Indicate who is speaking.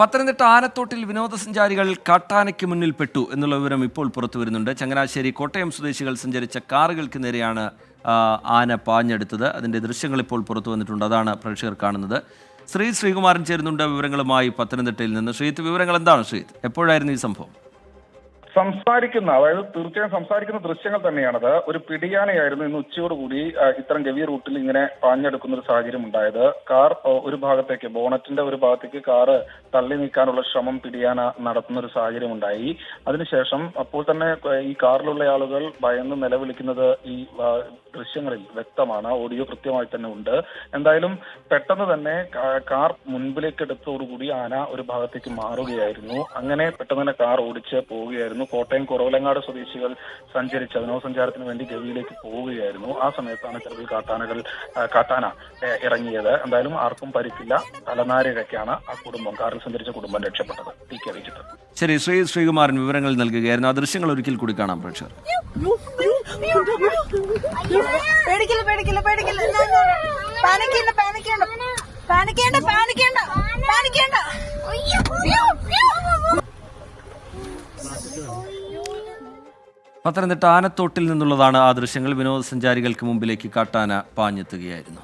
Speaker 1: പത്തനംതിട്ട ആനത്തോട്ടിൽ വിനോദസഞ്ചാരികൾ കാട്ടാനയ്ക്ക് മുന്നിൽ പെട്ടു എന്നുള്ള വിവരം ഇപ്പോൾ പുറത്തു വരുന്നുണ്ട്. ചങ്ങനാശ്ശേരി കോട്ടയം സ്വദേശികൾ സഞ്ചരിച്ച കാറുകൾക്ക് നേരെയാണ് ആന പാഞ്ഞെടുത്തത്. അതിന്റെ ദൃശ്യങ്ങൾ ഇപ്പോൾ പുറത്തു വന്നിട്ടുണ്ട്. അതാണ് പ്രേക്ഷകർ കാണുന്നത്. ശ്രീ ശ്രീകുമാരൻ ചേരുന്നുണ്ട് വിവരങ്ങളുമായി പത്തനംതിട്ടയിൽ നിന്ന്. ശ്രീത്ത് വിവരങ്ങൾ എന്താണ് ശ്രീത്ത് എപ്പോഴായിരുന്നു ഈ സംഭവം?
Speaker 2: സംസാരിക്കുന്ന അതായത് തീർച്ചയായും സംസാരിക്കുന്ന ദൃശ്യങ്ങൾ തന്നെയാണത്. ഒരു പിടിയാനയായിരുന്നു ഇന്ന് ഉച്ചയോടുകൂടി ഇത്തരം ഗവി റൂട്ടിൽ ഇങ്ങനെ പാഞ്ഞെടുക്കുന്ന ഒരു സാഹചര്യം ഉണ്ടായത്. കാർ ഒരു ഭാഗത്തേക്ക് ബോണറ്റിന്റെ ഒരു ഭാഗത്തേക്ക് കാറ് തള്ളി നീക്കാനുള്ള ശ്രമം പിടിയാന നടത്തുന്ന ഒരു സാഹചര്യം ഉണ്ടായി. അതിനുശേഷം അപ്പോൾ തന്നെ ഈ കാറിലുള്ള ആളുകൾ ഭയന്ന് നിലവിളിക്കുന്നത് ഈ ദൃശ്യങ്ങളിൽ വ്യക്തമാണ്. ഓഡിയോ കൃത്യമായി തന്നെ ഉണ്ട്. എന്തായാലും പെട്ടെന്ന് തന്നെ കാർ മുൻപിലേക്ക് എടുത്തോടുകൂടി ആന ഒരു ഭാഗത്തേക്ക് മാറുകയായിരുന്നു. അങ്ങനെ പെട്ടെന്ന് തന്നെ കാർ ഓടിച്ച് പോവുകയായിരുന്നു. കോട്ടയം കുറവലങ്ങാട് സ്വദേശികൾ സഞ്ചരിച്ച വിനോദസഞ്ചാരത്തിന് വേണ്ടി ഗവിയിലേക്ക് പോവുകയായിരുന്നു. ആ സമയത്താണ് ചെറുതിൽ കാട്ടാനകൾ കാട്ടാന ഇറങ്ങിയത്. എന്തായാലും ആർക്കും പരിക്കില്ല. തലനാരിഴയ്ക്കാണ് ആ കുടുംബം കാറിൽ സഞ്ചരിച്ച കുടുംബം രക്ഷപ്പെട്ടത്. ടി കെ വിജിത്ത്
Speaker 1: ശരി ശ്രീ ശ്രീകുമാരൻ വിവരങ്ങൾ നൽകുകയായിരുന്നു. ആ ദൃശ്യങ്ങൾ ഒരിക്കൽ കൂടി കാണാം പ്രേക്ഷകർ.
Speaker 3: പേടിക്കില്ല പേടിക്കില്ല പേടിക്കില്ല? പാനിക്കേണ്ട പാനിക്കേണ്ട. പാനിക്കേണ്ട പാനിക്കേണ്ട പാനിക്കേണ്ട.
Speaker 1: പത്തനംതിട്ട ആനത്തോട്ടിൽ നിന്നുള്ളതാണ് ആ ദൃശ്യങ്ങൾ. വിനോദസഞ്ചാരികൾക്ക് മുമ്പിലേക്ക് കാട്ടാന പാഞ്ഞെത്തുകയായിരുന്നു.